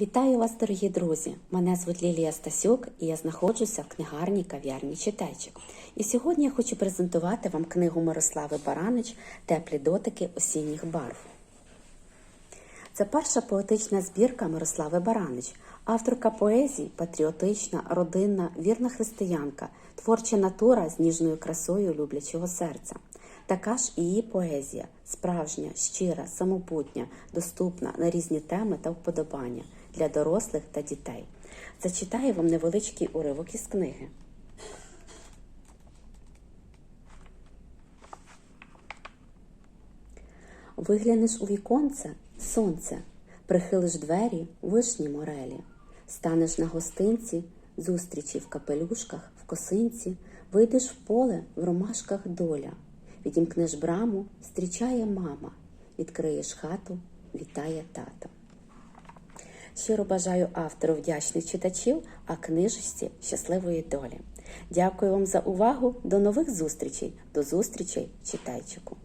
Вітаю вас, дорогі друзі! Мене звуть Лілія Стасюк і я знаходжуся в книгарні кав'ярні Читайчик. І сьогодні я хочу презентувати вам книгу Мирослави Баранич Теплі дотики осінніх барв. Це перша поетична збірка Мирослави Баранич, авторка поезій, патріотична, родинна, вірна християнка, творча натура з ніжною красою люблячого серця. Така ж і її поезія справжня, щира, самобутня, доступна на різні теми та вподобання для дорослих та дітей. Зачитаю вам невеличкий уривок із книги. Виглянеш у віконце сонце, прихилиш двері вишні морелі, станеш на гостинці, зустрічі в капелюшках, в косинці, вийдеш в поле в ромашках доля, відімкнеш браму, зустрічає мама, відкриєш хату, вітає тато. Щиро бажаю автору вдячних читачів, а книжечці щасливої долі. Дякую вам за увагу. До нових зустрічей. До зустрічей, читайчику.